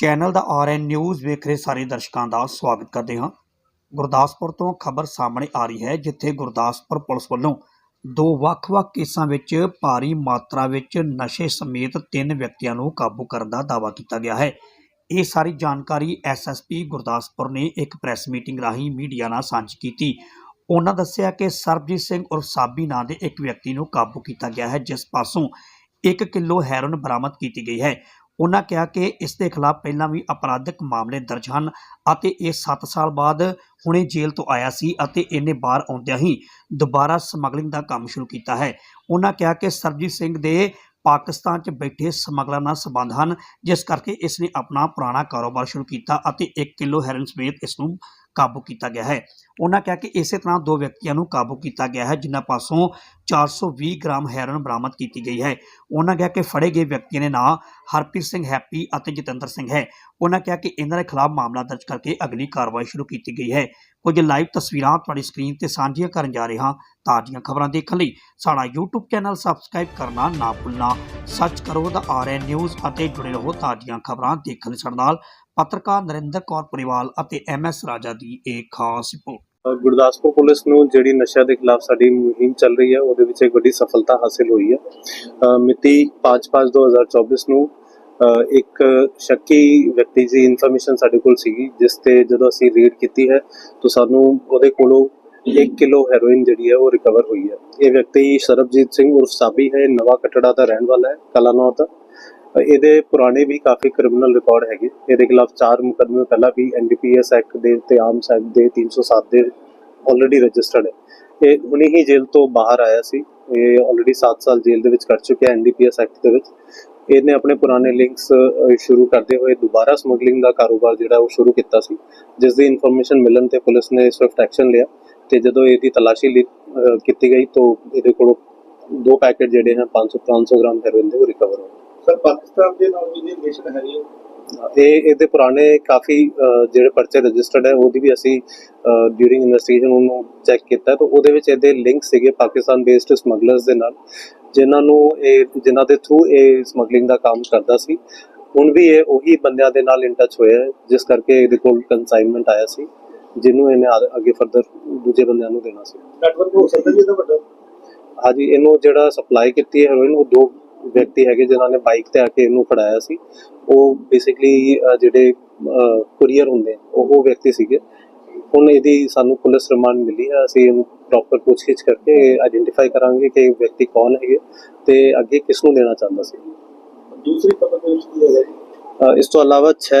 Channel ਦਾ RN news ਵੇਖ ਰਹੇ ਸਾਰੇ ਦਰਸ਼ਕਾਂ ਦਾ ਸਵਾਗਤ ਕਰਦੇ ਹਾਂ। ਗੁਰਦਾਸਪੁਰ ਤੋਂ ਖਬਰ ਸਾਹਮਣੇ ਆ ਰਹੀ ਹੈ, ਜਿੱਥੇ ਗੁਰਦਾਸਪੁਰ ਪੁਲਿਸ ਵੱਲੋਂ ਦੋ ਵੱਖ-ਵੱਖ ਕੇਸਾਂ ਵਿੱਚ ਭਾਰੀ ਮਾਤਰਾ ਵਿੱਚ ਨਸ਼ੇ ਸਮੇਤ ਤਿੰਨ ਵਿਅਕਤੀਆਂ ਨੂੰ ਕਾਬੂ ਕਰਨ ਦਾ ਦਾਅਵਾ ਕੀਤਾ ਗਿਆ ਹੈ। ਇਹ ਸਾਰੀ ਜਾਣਕਾਰੀ ਐਸਐਸਪੀ ਗੁਰਦਾਸਪੁਰ ਨੇ ਇੱਕ ਪ੍ਰੈਸ ਮੀਟਿੰਗ ਰਾਹੀਂ ਮੀਡੀਆ ਨਾਲ ਸਾਂਝੀ ਕੀਤੀ। ਉਹਨਾਂ ਦੱਸਿਆ ਕਿ ਸਰਬਜੀਤ ਸਿੰਘ ਉਰਫ ਸਾਬੀ ਨਾਂ ਦੇ ਇੱਕ ਵਿਅਕਤੀ ਨੂੰ ਕਾਬੂ ਕੀਤਾ ਗਿਆ ਹੈ, ਜਿਸ ਪਾਸੋਂ 1 ਕਿਲੋ ਹੈਰੋਨ ਬਰਾਮਦ ਕੀਤੀ ਗਈ ਹੈ। ਉਹਨਾਂ ਕਿਹਾ ਕਿ ਇਸ ਦੇ ਖਿਲਾਫ ਪਹਿਲਾਂ ਵੀ ਅਪਰਾਧਿਕ ਮਾਮਲੇ ਦਰਜ ਹਨ ਅਤੇ ਇਹ 7 ਸਾਲ ਬਾਅਦ ਹੁਣੇ ਜੇਲ੍ਹ ਤੋਂ ਆਇਆ ਸੀ ਅਤੇ ਇਹਨੇ ਬਾਹਰ ਆਉਂਦਿਆਂ ਹੀ ਦੁਬਾਰਾ ਸਮਗਲਿੰਗ ਦਾ ਕੰਮ ਸ਼ੁਰੂ ਕੀਤਾ ਹੈ। ਉਹਨਾਂ ਕਿਹਾ ਕਿ ਸਰਬਜੀਤ ਸਿੰਘ ਦੇ ਪਾਕਿਸਤਾਨ 'ਚ ਬੈਠੇ ਸਮਗਲਰ ਨਾਲ ਸੰਬੰਧ ਹਨ, ਜਿਸ ਕਰਕੇ ਇਸ ਨੇ ਆਪਣਾ ਪੁਰਾਣਾ ਕਾਰੋਬਾਰ ਸ਼ੁਰੂ ਕੀਤਾ ਅਤੇ 1 ਕਿਲੋ ਹੈਰਨ ਸਮੇਤ ਇਸ ਨੂੰ ਕਾਬੂ ਕੀਤਾ ਗਿਆ ਹੈ। ਉਹਨਾਂ ਕਿਹਾ ਕਿ ਇਸੇ ਤਰ੍ਹਾਂ ਦੋ ਵਿਅਕਤੀਆਂ ਨੂੰ ਕਾਬੂ ਕੀਤਾ ਗਿਆ ਹੈ, ਜਿਨ੍ਹਾਂ ਪਾਸੋਂ 420 ਗ੍ਰਾਮ ਹੈਰੋਇਨ ਬਰਾਮਦ ਕੀਤੀ ਗਈ ਹੈ। ਉਹਨਾਂ ਕਿਹਾ ਕਿ ਫੜੇ ਗਏ ਵਿਅਕਤੀਆਂ ਦੇ ਨਾਂ ਹਰਪ੍ਰੀਤ ਸਿੰਘ ਹੈਪੀ ਅਤੇ ਜਤਿੰਦਰ ਸਿੰਘ ਹੈ। ਉਹਨਾਂ ਕਿਹਾ ਕਿ ਇਹਨਾਂ ਦੇ ਖਿਲਾਫ ਮਾਮਲਾ ਦਰਜ ਕਰਕੇ ਅਗਲੀ ਕਾਰਵਾਈ ਸ਼ੁਰੂ ਕੀਤੀ ਗਈ ਹੈ। ਕੁਝ ਲਾਈਵ ਤਸਵੀਰਾਂ ਤੁਹਾਡੀ ਸਕਰੀਨ ਤੇ ਸਾਂਝੀਆਂ ਕਰਨ ਜਾ ਰਹੇ ਹਾਂ। ਤਾਜ਼ੀਆਂ ਖਬਰਾਂ ਦੇਖਣ ਲਈ ਸਾਡਾ YouTube ਚੈਨਲ ਸਬਸਕ੍ਰਾਈਬ ਕਰਨਾ ਨਾ ਭੁੱਲਣਾ। ਸਰਚ ਕਰੋ ਦਾ ਆਰਐਨ ਨਿਊਜ਼ ਅਤੇ ਜੁੜੇ ਰਹੋ ਤਾਜ਼ੀਆਂ ਖਬਰਾਂ ਦੇਖਣ ਲਈ ਸਾਡੇ ਨਾਲ। ਪੱਤਰਕਾਰ ਨਰਿੰਦਰ ਕੌਰ ਪਰਿਵਾਲ ਅਤੇ ਐਮਐਸ ਰਾਜਾ ਦੀ ਇੱਕ ਖਾਸ ਰਿਪੋਰਟ। ਗੁਰਦਾਸਪੁਰ ਪੁਲਿਸ ਨੂੰ ਜਿਹੜੀ ਨਸ਼ਾ ਦੇ ਖਿਲਾਫ ਸਾਡੀ ਮੁਹਿੰਮ ਚੱਲ ਰਹੀ ਹੈ, ਉਹਦੇ ਵਿੱਚ ਇੱਕ ਵੱਡੀ ਸਫਲਤਾ ਹਾਸਿਲ ਹੋਈ ਹੈ। ਮਿਤੀ 5/5/2024 ਨੂੰ ਇੱਕ ਸ਼ੱਕੀ ਵਿਅਕਤੀ ਦੀ ਇਨਫੋਰਮੇਸ਼ਨ ਸਾਡੇ ਕੋਲ ਸੀਗੀ, ਜਿਸ ਤੇ ਜਦੋਂ ਅਸੀਂ ਰੀਡ ਕੀਤੀ ਹੈ, ਤਾਂ ਸਾਨੂੰ ਉਹਦੇ ਕੋਲੋਂ 1 ਕਿਲੋ ਹੈਰੋਇਨ ਜਿਹੜੀ ਹੈ ਉਹ ਰਿਕਵਰ ਹੋਈ ਹੈ। ਇਹ ਵਿਅਕਤੀ ਸਰਬਜੀਤ ਸਿੰਘ ਉਰਫ ਸਾਬੀ ਹੈ, ਨਵਾਂ ਕਟੜਾ ਦਾ ਰਹਿਣ ਵਾਲਾ ਹੈ, ਕਲਾਨੌਰ ਦਾ। ਇਹਦੇ ਪੁਰਾਣੇ ਵੀ ਕਾਫੀ ਕ੍ਰਿਮੀਨਲ ਰਿਕਾਰਡ ਹੈਗੇ। ਇਹਦੇ ਖਿਲਾਫ ਚਾਰ ਮੁਕੱਦਮੇ ਪਹਿਲਾਂ ਵੀ ਐਨਡੀਪੀਐਸ ਐਕਟ ਦੇ ਤੇ ਆਰਮਸ ਐਕਟ ਦੇ 307 ਦੇ ਆਲਰੇਡੀ ਰਜਿਸਟਰਡ ਹੈ। ਇਹ ਹੁਣੇ ਹੀ ਜੇਲ੍ਹ ਤੋਂ ਬਾਹਰ ਆਇਆ ਸੀ। ਇਹ ਆਲਰੇਡੀ 7 ਸਾਲ ਜੇਲ੍ਹ ਦੇ ਵਿੱਚ ਕੱਟ ਚੁੱਕਿਆ ਐਨਡੀਪੀਐਸ ਐਕਟ ਦੇ ਵਿੱਚ। ਇਹਨੇ ਆਪਣੇ ਪੁਰਾਣੇ ਲਿੰਕਸ ਸ਼ੁਰੂ ਕਰਦੇ ਹੋਏ ਦੁਬਾਰਾ ਸਮਗਲਿੰਗ ਦਾ ਕਾਰੋਬਾਰ ਜਿਹੜਾ ਉਹ ਸ਼ੁਰੂ ਕੀਤਾ ਸੀ। ਜਿਸ ਦੀ ਇਨਫੋਰਮੇਸ਼ਨ ਮਿਲਣ ਤੇ ਪੁਲਿਸ ਨੇ ਸਵਿਫਟ ਐਕਸ਼ਨ ਲਿਆ ਤੇ ਜਦੋਂ ਇਹਦੀ ਤਲਾਸ਼ੀ ਲਈ ਕੀਤੀ ਗਈ ਤਾਂ ਇਹਦੇ ਕੋਲੋਂ ਦੋ ਪੈਕੇਟ ਜਿਹੜੇ ਹਨ 500 500 ਗ੍ਰਾਮ ਹੈਰੋਇਨ ਦੇ ਉਹ ਰਿਕਵਰ ਹੋਏ ਸਰ ਪਾਕਿਸਤਾਨ ਦੇ ਨਾਲ ਵੀ ਰਿਲੇਸ਼ਨ ਹੈ। ਜੀ ਇਹ ਇਹਦੇ ਪੁਰਾਣੇ ਕਾਫੀ ਜਿਹੜੇ ਪਰਚੇ ਰਜਿਸਟਰਡ ਹੈ ਉਹਦੀ ਵੀ ਅਸੀਂ ਡਿਊਰਿੰਗ ਇਨਵੈਸਟੀਗੇਸ਼ਨ ਉਹਨੂੰ ਚੈੱਕ ਕੀਤਾ। ਤਾਂ ਉਹਦੇ ਵਿੱਚ ਇਹਦੇ ਲਿੰਕ ਸੀਗੇ ਪਾਕਿਸਤਾਨ ਬੇਸਡ ਸਮਗਲਰਸ ਦੇ ਨਾਲ ਜਿਨ੍ਹਾਂ ਨੂੰ ਇਹ ਜਿਨ੍ਹਾਂ ਦੇ ਥਰੂ ਇਹ ਸਮਗਲਿੰਗ ਦਾ ਕੰਮ ਕਰਦਾ ਸੀ। ਹੁਣ ਵੀ ਇਹ ਉਹੀ ਬੰਦਿਆਂ ਦੇ ਨਾਲ ਇਨ ਟੱਚ ਹੋਇਆ ਜਿਸ ਕਰਕੇ ਇਹਦੇ ਕੋਲ ਕਨਸਾਈਨਮੈਂਟ ਆਇਆ ਸੀ ਜਿਹਨੂੰ ਇਹਨੇ ਅੱਗੇ ਫਰਦਰ ਦੂਜੇ ਬੰਦਿਆਂ ਨੂੰ ਦੇਣਾ ਸੀ। ਨੈਟਵਰਕ ਹੋ ਸਕਦਾ ਜੀ ਇਹਦਾ ਵੱਡਾ? ਹਾਂਜੀ ਇਹਨੂੰ ਜਿਹੜਾ ਸਪਲਾਈ ਕੀਤੀ ਹੈ ਹੈਰੋਇਨ ਉਹ ਦੋ ਵਿਅਕਤੀ ਹੈਗੇ ਜਿਨ੍ਹਾਂ ਨੇ ਬਾਈਕ ਤੇ ਆ ਕੇ ਇਹਨੂੰ ਫੜਾਇਆ ਸੀ ਉਹ ਬੇਸਿਕਲੀ ਜਿਹੜੇ ਕੁਰੀਅਰ ਹੁੰਦੇ ਉਹ ਉਹ ਵਿਅਕਤੀ ਸੀਗੇ। ਹੁਣ ਇਹਦੀ ਸਾਨੂੰ ਪੁਲਿਸ ਰਿਮਾਂਡ ਮਿਲੀ ਹੈ ਅਸੀਂ ਇਹਨੂੰ ਪ੍ਰੋਪਰ ਪੁੱਛਗਿੱਛ ਕਰਕੇ ਆਇਡੈਂਟੀਫਾਈ ਕਰਾਂਗੇ ਕਿ ਇਹ ਵਿਅਕਤੀ ਕੌਣ ਹੈਗੇ ਤੇ ਅੱਗੇ ਕਿਸ ਨੂੰ ਦੇਣਾ ਚਾਹੁੰਦਾ ਸੀ। ਦੂਸਰੀ ਖਬਰ ਦੇ ਵਿੱਚ ਕੀ ਹੈ ਇਸ ਤੋਂ ਇਲਾਵਾ 6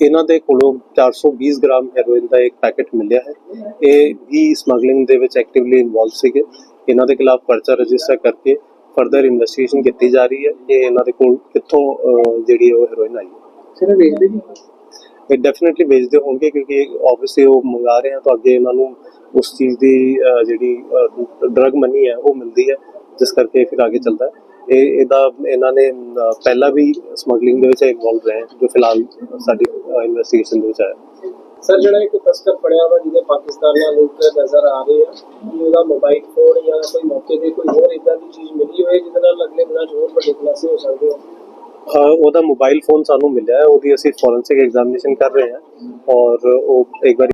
ਇਹਨਾਂ ਦੇ ਕੋਲੋਂ 420 ਗ੍ਰਾਮ ਹੈਰੋਇਨ ਦਾ ਇੱਕ ਪੈਕੇਟ ਮਿਲਿਆ ਹੈ। ਇਹ ਵੀ ਸਮਗਲਿੰਗ ਦੇ ਵਿੱਚ ਐਕਟਿਵਲੀ ਇਨਵੋਲਵ ਸੀਗੇ। ਇਹਨਾਂ ਦੇ ਖਿਲਾਫ ਪਰਚਾ ਰਜਿਸਟਰ ਕਰਕੇ ਫਰਦਰ ਇਨਵੈਸਟੀਗੇਸ਼ਨ ਕੀਤੀ ਜਾ ਰਹੀ ਹੈ। ਕਿ ਇਹਨਾਂ ਦੇ ਕੋਲ ਕਿੱਥੋਂ ਜਿਹੜੀ ਉਹ ਹੈਰੋਇਨ ਆਈ ਹੈ। ਸਿਰ ਵੇਚਦੇ ਜੀ ਇਹ ਡੈਫੀਨਿਟਲੀ ਵੇਚਦੇ ਹੋਣਗੇ ਕਿਉਂਕਿ ਆਬਵੀਅਸਲੀ ਉਹ ਮੰਗਾ ਰਹੇ ਆ ਤਾਂ ਅੱਗੇ ਇਹਨਾਂ ਨੂੰ ਉਸ ਚੀਜ਼ ਦੀ ਜਿਹੜੀ ਡਰਗ ਮਨੀ ਹੈ ਉਹ ਮਿਲਦੀ ਹੈ ਜਿਸ ਕਰਕੇ ਫਿਰ ਅੱਗੇ ਚੱਲਦਾ ਹੈ। ਇਹ ਇਹਦਾ ਇਹਨਾਂ ਨੇ ਪਹਿਲਾਂ ਵੀ ਸਮਗਲਿੰਗ ਦੇ ਵਿੱਚ ਇਨਵੋਲਵ ਰਹੇ ਜੋ ਫਿਲਹਾਲ ਸਾਡੀ ਇਨਵੈਸਟੀਗੇਸ਼ਨ ਦੇ ਵਿੱਚ ਆਇਆ। ਸਰ ਜਿਹੜਾ ਇੱਕ ਤਸਕਰ ਫੜਿਆ ਵਾ ਜਿਹਦੇ ਪਾਕਿਸਤਾਨ ਨਾਲ ਲਿੰਕ ਨਜ਼ਰ ਆ ਰਹੇ ਆ ਉਹਦਾ ਮੋਬਾਈਲ ਫੋਨ ਜਾਂ ਕੋਈ ਮੌਕੇ ਤੇ ਕੋਈ ਹੋਰ ਇਦਾਂ ਦੀ ਚੀਜ਼ ਮਿਲੀ ਹੋਏ ਜਿਹਦੇ ਨਾਲ ਅਗਲੇ ਦਿਨਾਂ ਹੋਰ ਵੱਡੇ ਖੁਲਾਸੇ ਹੋ ਸਕਦੇ ਆ? ਉਹਦਾ ਮੋਬਾਈਲ ਫੋਨ ਸਾਨੂੰ ਮਿਲਿਆ ਹੈ ਉਹਦੀ ਅਸੀਂ ਫੋਰੈਂਸਿਕ ਐਗਜ਼ਾਮੀਨੇਸ਼ਨ ਕਰ ਰਹੇ ਹਾਂ ਔਰ ਉਹ ਇੱਕ ਵਾਰੀ